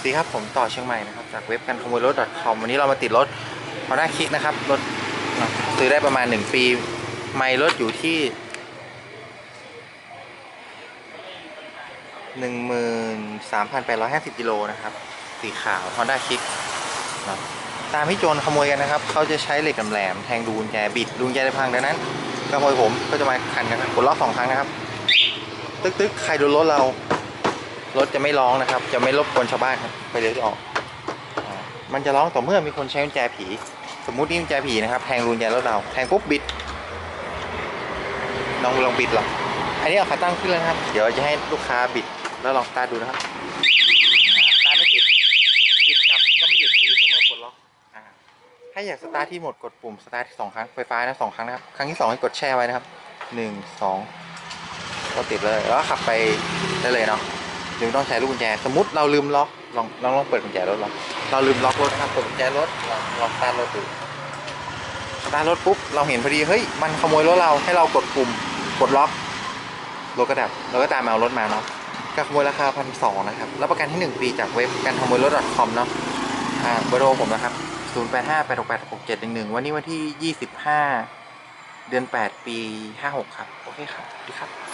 สวัสดีครับผมต่อเชียงใหม่นะครับจากเว็บกันขโมยรถ .com วันนี้เรามาติดรถ Honda Kick นะครับรถซื้อได้ประมาณ 1 ปี ไม่รถอยู่ที่ 13,850กิโลนะครับ สีขาว Honda Kick เนะตามที่โจรขโมยกันนะครับ เขาจะใช้เหล็กแหลมแทงดูกุญแจบิดดูกุญแจได้พังดังนั้นขโมยผมก็จะมาขันกันกดล็อกสองครั้งนะครับ ตึกตึกใครโดนรถเรา รถจะไม่ร้องนะครับ จะไม่รบกวนชาวบ้านครับไปเลยที่ออกอ่ามันจะร้องต่อเมื่อมีคนใช้กุญแจผี สมมุตินี่กุญแจผีนะครับแทงรูกุญแจรถเราแทงปุ๊บบิดลองลองบิดหรออันนี้เอาขาตั้งขึ้นแล้วครับ เดี๋ยวจะให้ลูกค้าบิดแล้วลองสตาร์ทดูนะครับสตาร์ทไม่ติดบิดกลับก็ไม่หยุดคือต่เมื่อปลดล็อกถ้าอยากสตาร์ทที่หมดกดปุ่มสตาร์ทสองครั้งไฟฟ้านะสองครั้งนะครับ ครั้งที่สองให้กดแช่ไว้นะครับหนึ่งสองก็ติดเลยแล้วขับไปได้เลยเนาะ หรือต้องใช้ลูกกุญแจ สมมติเราลืมล็อกลองลองลองเปิดกุญแจรถลองเราลืมล็อกรถนะครับเปิดกุญแจรถลองลองตาร์ทรถดูสตาร์ทรถปุ๊บเราเห็นพอดีเฮ้ยมันขโมยรถเราให้เรากดปุ่มกดล็อกรถก็ดับเราก็ตามมาเอารถมาเนาะการขโมยราคาพันสองนะครับรับประกันที่หนึ่งปีจากเว็บการขโมยรถ .com เนาะอ่าเบอร์โทรผมนะครับ 0 8 5 8 6 8 6 7 1 1 วันนี้วันที่ 25 เดือน 8 ปี 56 ครับ โอเคครับสวัสดีครับ